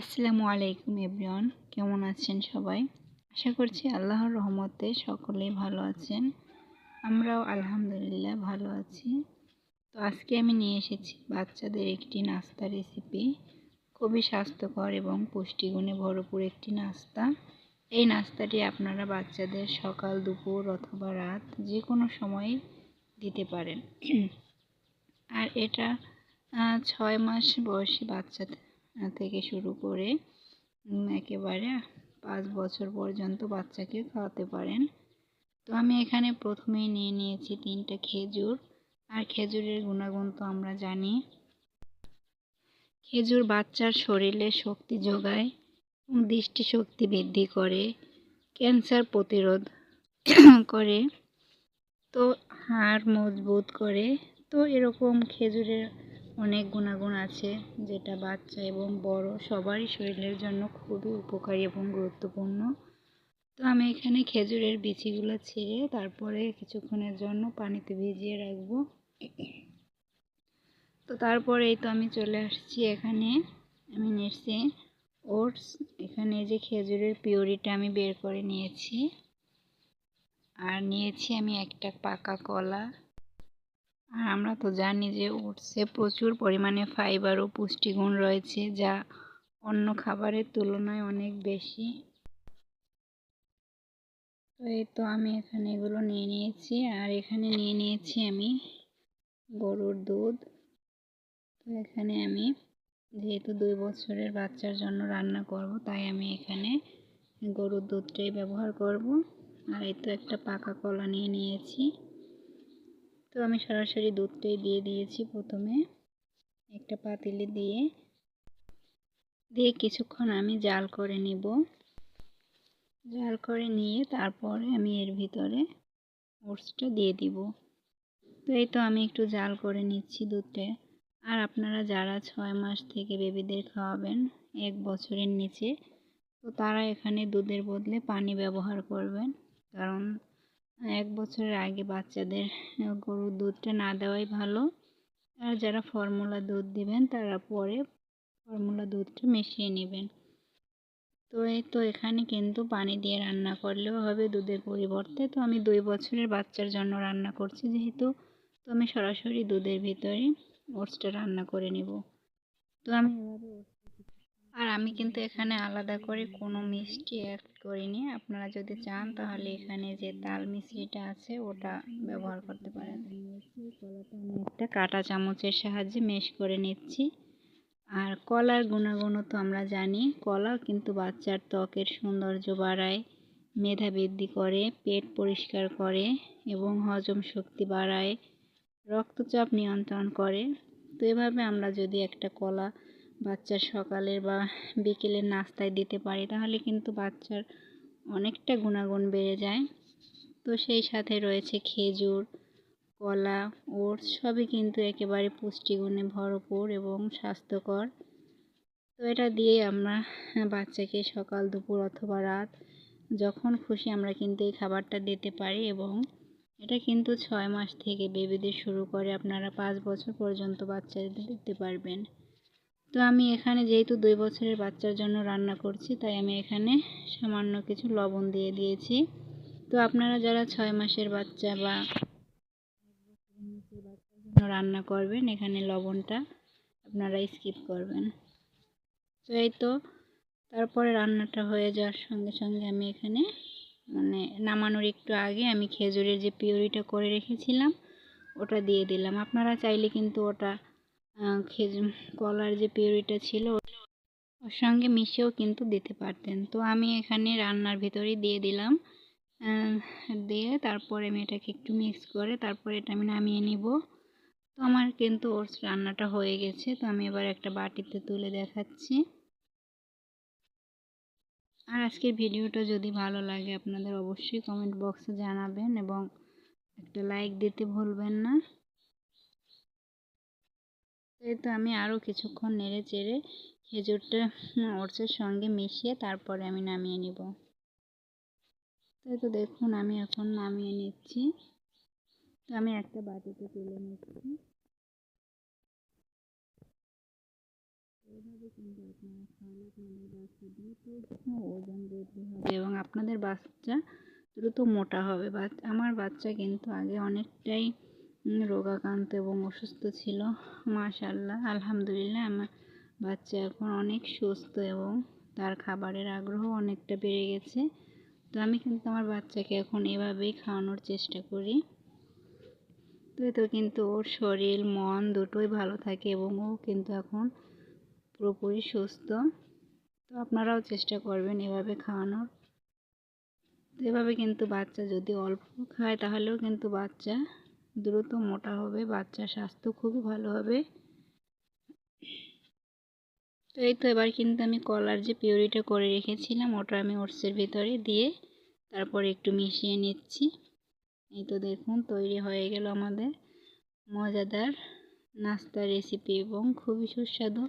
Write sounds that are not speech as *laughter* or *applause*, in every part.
আসসালামু আলাইকুম এভরিওয়ান, কেমন আছেন সবাই? আশা করছি আল্লাহর রহমতে সকলেই ভালো আছেন। আমরাও আলহামদুলিল্লাহ ভালো আছি। তো আজকে আমি নিয়ে এসেছি বাচ্চাদের একটি নাস্তা রেসিপি খুবই স্বাস্থ্যকর এবং পুষ্টিগুণে ভরপুর একটি নাস্তা। এই নাস্তাটি আপনারা বাচ্চাদের সকাল, দুপুর অথবা রাত যে কোনো সময় দিতে পারেন। আর এটা ছয় মাস বয়সী বাচ্চা থেকে শুরু করে একেবারে পাঁচ বছর পর্যন্ত বাচ্চাকে খাওয়াতে পারেন। তো আমি এখানে প্রথমেই নিয়ে নিয়েছি তিনটা খেজুর। আর খেজুরের গুণাগুণ তো আমরা জানি। খেজুর বাচ্চার শরীরে শক্তি যোগায় দৃষ্টিশক্তি বৃদ্ধি করে, ক্যান্সার প্রতিরোধ *coughs* করে, তো হাড় মজবুত করে। তো এরকম খেজুরের অনেক গুণাগুণ আছে, যেটা বাচ্চা এবং বড় সবারই শরীরের জন্য খুবই উপকারী এবং গুরুত্বপূর্ণ। তো আমি এখানে খেজুরের বিচিগুলো ছিঁড়ে তারপরে কিছুক্ষণের জন্য পানিতে ভিজিয়ে রাখব। তো তারপরে এই তো আমি চলে আসছি এখানে, আমি নিয়েছি ওটস। এখানে যে খেজুরের পিওরিটা আমি বের করে নিয়েছি। আর নিয়েছি আমি একটা পাকা কলা। আর আমরা তো জানি যে ওটসে প্রচুর পরিমাণে ফাইবার ও পুষ্টিগুণ রয়েছে, যা অন্য খাবারের তুলনায় অনেক বেশি। তো এই তো আমি এখানে এগুলো নিয়ে নিয়েছি, আর এখানে নিয়ে নিয়েছি আমি গরুর দুধ। তো এখানে আমি যেহেতু দুই বছরের বাচ্চার জন্য রান্না করব, তাই আমি এখানে গরুর দুধটাই ব্যবহার করব। আর এই তো একটা পাকা কলা নিয়ে নিয়েছি। তো আমি সরাসরি দুধটাই দিয়ে দিয়েছি প্রথমে। একটা পাতিলে দিয়ে দিয়ে কিছুক্ষণ আমি জাল করে নিব। জাল করে নিয়ে তারপরে আমি এর ভিতরে ওটসটা দিয়ে দিব। তো এই তো আমি একটু জাল করে নিচ্ছি দুধটা। আর আপনারা যারা ছয় মাস থেকে বেবিদের খাওয়াবেন, এক বছরের নিচে, তো তারা এখানে দুধের বদলে পানি ব্যবহার করবেন। কারণ এক বছরের আগে বাচ্চাদের গরুর দুধটা না দেওয়াই ভালো। আর যারা ফর্মুলা দুধ দিবেন, তারা পরে ফর্মুলা দুধটা মিশিয়ে নেবেন। তো এই তো এখানে কিন্তু পানি দিয়ে রান্না করলেও হবে দুধের পরিবর্তে। তো আমি দুই বছরের বাচ্চার জন্য রান্না করছি যেহেতু, তো আমি সরাসরি দুধের ভিতরে ওটসটা রান্না করে নিব। তো আমি এভাবে আর আমি কিন্তু এখানে আলাদা করে কোনো মিষ্টি অ্যাড করিনি। আপনারা যদি চান তাহলে এখানে যে তাল মিষ্টিটা আছে ওটা ব্যবহার করতে পারেন। আমি একটা কাটা চামচের সাহায্যে মেশ করে নিচ্ছি। আর কলার গুণাগুণ তো আমরা জানি। কলা কিন্তু বাচ্চার ত্বকের সৌন্দর্য বাড়ায়, মেধা বৃদ্ধি করে, পেট পরিষ্কার করে এবং হজম শক্তি বাড়ায়, রক্তচাপ নিয়ন্ত্রণ করে। তো এভাবে আমরা যদি একটা কলা বাচ্চার সকালের বা বিকেলের নাস্তায় দিতে পারি, তাহলে কিন্তু বাচ্চার অনেকটা গুণাগুণ বেড়ে যায়। তো সেই সাথে রয়েছে খেজুর, কলা, ওটস, সবই কিন্তু একেবারে পুষ্টিগুণে ভরপুর এবং স্বাস্থ্যকর। তো এটা দিয়েই আমরা বাচ্চাকে সকাল, দুপুর অথবা রাত যখন খুশি আমরা কিন্তু এই খাবারটা দিতে পারি এবং এটা কিন্তু ছয় মাস থেকে বেবিদের শুরু করে আপনারা পাঁচ বছর পর্যন্ত বাচ্চাদের দিতে পারবেন। তো আমি এখানে যেহেতু দুই বছরের বাচ্চার জন্য রান্না করছি, তাই আমি এখানে সামান্য কিছু লবণ দিয়ে দিয়েছি। তো আপনারা যারা ছয় মাসের বাচ্চা বা রান্না করবেন, এখানে লবণটা আপনারা স্কিপ করবেন। তো এই তো, তারপরে রান্নাটা হয়ে যাওয়ার সঙ্গে সঙ্গে আমি এখানে মানে নামানোর একটু আগে আমি খেজুরের যে পিউরিটা করে রেখেছিলাম, ওটা দিয়ে দিলাম। আপনারা চাইলে কিন্তু ওটা খেজুর কলার যে পিউরিটা ছিল, ওর সঙ্গে মিশিয়েও কিন্তু দিতে পারতেন। তো আমি এখানে রান্নার ভিতরেই দিয়ে দিলাম। দিয়ে তারপরে আমি এটাকে একটু মিক্স করে তারপরে এটা আমি নামিয়ে নিব। তো আমার কিন্তু ওর রান্নাটা হয়ে গেছে। তো আমি এবার একটা বাটিতে তুলে দেখাচ্ছি। আর আজকের ভিডিওটা যদি ভালো লাগে, আপনাদের অবশ্যই কমেন্ট বক্সে জানাবেন এবং একটা লাইক দিতে ভুলবেন না। এই তো আমি আরও কিছুক্ষণ নেড়ে চেড়ে খেজুরটা ওটসের সঙ্গে মিশিয়ে তারপরে আমি নামিয়ে নিব। তো দেখুন, আমি এখন নামিয়ে নিচ্ছি। তো আমি একটা বাটিতে তুলে নিচ্ছি। ওজন বৃদ্ধি হবে এবং আপনাদের বাচ্চা দ্রুত মোটা হবে। আমার বাচ্চা কিন্তু আগে অনেকটাই রোগাক্রান্ত এবং অসুস্থ ছিল। মাশাল্লাহ আলহামদুলিল্লাহ। আমার বাচ্চা এখন অনেক সুস্থ এবং তার খাবারের আগ্রহ অনেকটা বেড়ে গেছে। তো আমি কিন্তু আমার বাচ্চাকে এখন এভাবেই খাওয়ানোর চেষ্টা করি। তো এতে কিন্তু ওর শরীর, মন দুটোই ভালো থাকে এবং ও কিন্তু এখন পুরোপুরি সুস্থ। তো আপনারাও চেষ্টা করবেন এভাবে খাওয়ানোর। তো এভাবে কিন্তু বাচ্চা যদি অল্প খায়, তাহলেও কিন্তু বাচ্চা দ্রুত মোটা হবে, বাচ্চার স্বাস্থ্য খুবই ভালো হবে। তো এই তো এবার কিন্তু আমি কলার যে পিউরিটা করে রেখেছিলাম, ওটা আমি ওটসের ভিতরে দিয়ে তারপর একটু মিশিয়ে নিচ্ছি। এই তো দেখুন, তৈরি হয়ে গেল আমাদের মজাদার নাস্তা রেসিপি এবং খুবই সুস্বাদু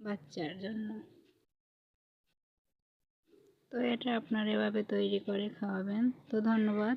বাচ্চার জন্য। তো এটা আপনারা এভাবে তৈরি করে খাওয়াবেন। তো ধন্যবাদ।